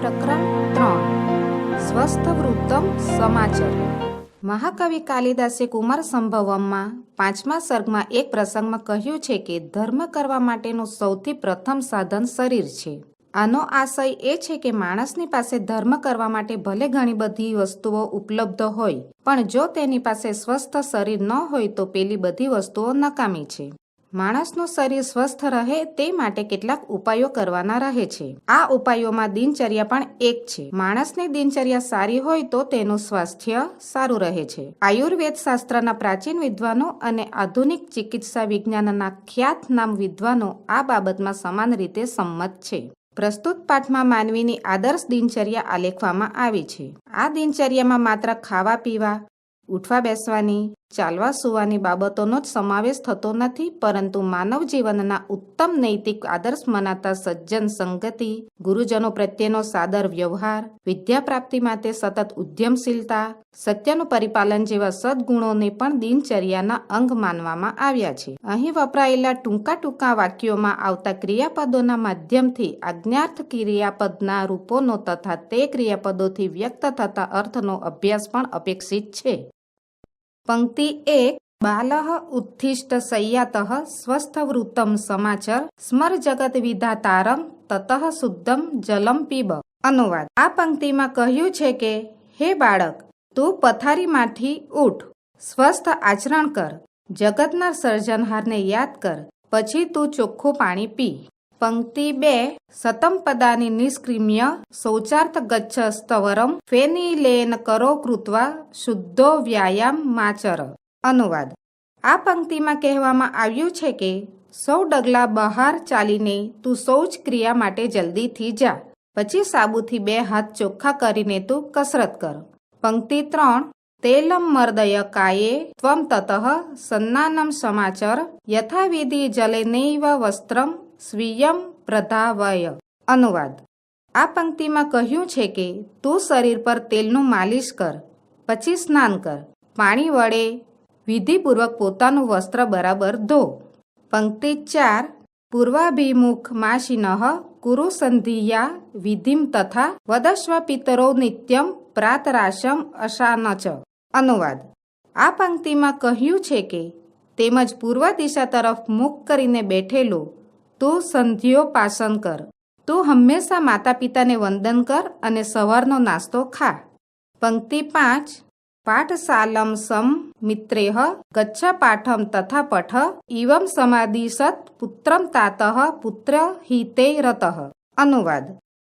પ્રકરણ ત્રણ. સ્વસ્થ વૃત્તમ સમાચાર. મહાકવિ કાલિદાસે કુમાર સંભવમમાં પાંચમા સર્ગમાં એક પ્રસંગમાં કહ્યું છે કે ધર્મ કરવા માટેનું સૌથી પ્રથમ સાધન શરીર છે. આનો આશય એ છે કે માણસની પાસે ધર્મ કરવા માટે ભલે ઘણી બધી વસ્તુઓ ઉપલબ્ધ હોય, પણ જો તેની પાસે સ્વસ્થ શરીર ન હોય તો પેલી બધી વસ્તુઓ નકામી છે. માણસનું શરીર સ્વસ્થ રહે તે માટે કેટલાક ઉપાયો કરવાના રહે છે. આ ઉપાયોમાં દિનચર્યા પણ એક છે. માણસની દિનચર્યા સારી હોય તો તેનું સ્વાસ્થ્ય સારું રહે છે. આયુર્વેદ શાસ્ત્રના પ્રાચીન વિદ્વાનો અને આધુનિક ચિકિત્સા વિજ્ઞાનના ખ્યાતનામ વિદ્વાનો આ બાબતમાં સમાન રીતે સંમત છે. પ્રસ્તુત પાઠમાં માનવીની આદર્શ દિનચર્યા આલેખવામાં આવી છે. આ દિનચર્યામાં માત્ર ખાવા પીવા ઉઠવા બેસવાની ચાલવા સુવાની બાબતોનો જ સમાવેશ થતો નથી, પરંતુ માનવ જીવનના ઉત્તમ નૈતિક આદર્શ મનાતા સજ્જન સંગતિ, ગુરુજનો પ્રત્યેનો સાદર વ્યવહાર વિદ્યા પ્રાપ્તિ માટે સતત ઉદ્યમશીલતા, સત્યનું પરિપાલન જેવા સદગુણોને પણ દિનચર્યાના અંગ માનવામાં આવ્યા છે. અહીં વપરાયેલા ટૂંકા ટૂંકા વાક્યોમાં આવતા ક્રિયાપદોના માધ્યમથી આજ્ઞાર્થ ક્રિયાપદના રૂપોનો તથા તે ક્રિયાપદોથી વ્યક્ત થતા અર્થનો અભ્યાસ પણ અપેક્ષિત છે. પંક્તિ એક બાલઃ ઉત્થિષ્ટ સંયાતઃ સ્વસ્થવૃત્તમ સમાચર સ્મર જગત વિધાતારમ તતઃ શુદ્ધમ જલમ પીબ. અનુવાદ. આ પંક્તિમાં કહ્યું છે કે, હે બાળક, તું પથારીમાંથી ઉઠ, સ્વસ્થ આચરણ કર, જગતના સર્જનહારને યાદ કર, પછી તું ચોખ્ખું પાણી પી. પંક્તિ બે, સતમ પદાની નિષ્ક્રિમ્ય શૌચાર્થ ગચ્છ સ્તવરમ ફેનિલેન કરો કૃત્વા શુદ્ધો વ્યાયામ માચર. અનુવાદ. આ પંક્તિમાં કહેવામાં આવ્યું છે કે, સૌ ડગલા બહાર ચાલીને તું શૌચ ક્રિયા માટે જલ્દીથી જા. પછી સાબુથી બે હાથ ચોખ્ખા કરીને તું કસરત કર. પંક્તિ ત્રણ, તેલમ મર્દય કાયે ત્વમ તતઃ સન્નાનમ સમાચર યથાવિધિ જલેનૈવ વસ્ત્રમ સ્વીયમ પ્રધાવય. અનુવાદ. આ પંક્તિમાં કહ્યું છે કે તું શરીર પર તેલનું માલિશ કર, પછી સ્નાન કર. પાણી વડે વિધિપૂર્વક પોતાનું વસ્ત્ર બરાબર ધો. પંક્તિ ચાર. પૂર્વાભિમુખ માશિનઃ કુરુસંધિયા વિધિમ તથા વદસ્વ પિતરો નિત્યમ પ્રાતરાશમ અશાનચ. અનુવાદ. આ પંક્તિમાં કહ્યું છે કે તેમજ પૂર્વ દિશા તરફ મુખ કરીને બેઠેલો તું સંધિઓ પાસન કર. તું હંમેશા માતા પિતાને વંદન કર અને સવારનો નાસ્તો ખા. પંક્તિ પાંચ. પાઠશાલમ સમ મિત્રેહ ગચ્છ પાઠમ તથા પઠ ઇવમ સમાધિસત પુત્રમ તાતઃ પુત્ર હિતે રતઃ. અનુવાદ.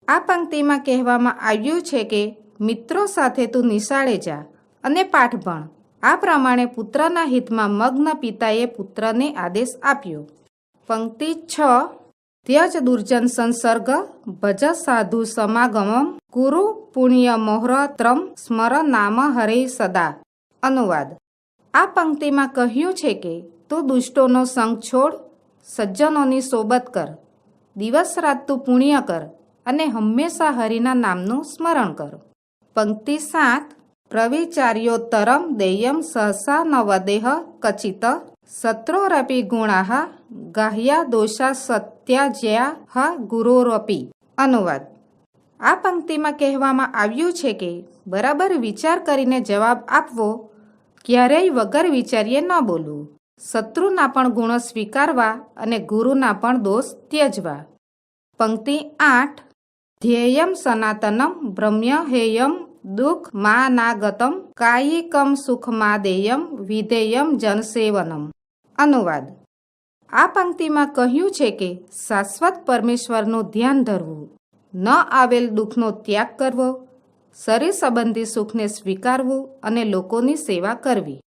આ પંક્તિમાં કહેવામાં આવ્યું છે કે મિત્રો સાથે તું નિશાળે જા અને પાઠ ભણ. આ પ્રમાણે પુત્રના હિતમાં મગ્ન પિતાએ પુત્રને આદેશ આપ્યો. પંક્તિ છ. ત્યજ દુર્જન સંસર્ગ ભજ સાધુ સમાગમમ કુરુ પુણ્ય મોહરત્રમ સ્મર નામ હરે સદા. અનુવાદ. આ પંક્તિમાં કહ્યું છે કે તું દુષ્ટોનો સંગ છોડ, સજ્જનોની સોબત કર, દિવસ રાત તું પુણ્ય કર અને હંમેશા હરિના નામનું સ્મરણ કર. પંક્તિ સાત. પ્રવિચાર્યો તરમ દેયમ સહસા નવદેહ વદેહ કચિત સત્રોરપી ગુણા ગાહ્યા દોષા સત્યા જ્યા હ ગુરોરપી. અનુવાદ. આ પંક્તિમાં કહેવામાં આવ્યું છે કે, બરાબર વિચાર કરીને જવાબ આપવો, ક્યારેય વગર વિચારીએ ન બોલવું. શત્રુના પણ ગુણો સ્વીકારવા અને ગુરુના પણ દોષ ત્યજવા. પંક્તિ આઠ. ધ્યેયમ સનાતનમ બ્રહ્મ્ય હેયમ દુઃખ માનાગતમ કાયિકમ સુખ માદેયમ વિધેયમ જનસેવનમ. અનુવાદ. આ પંક્તિમાં કહ્યું છે કે શાશ્વત પરમેશ્વરનું ધ્યાન ધરવું, ન આવેલ દુઃખનો ત્યાગ કરવો, શરીર સંબંધી સુખને સ્વીકારવું અને લોકોની સેવા કરવી.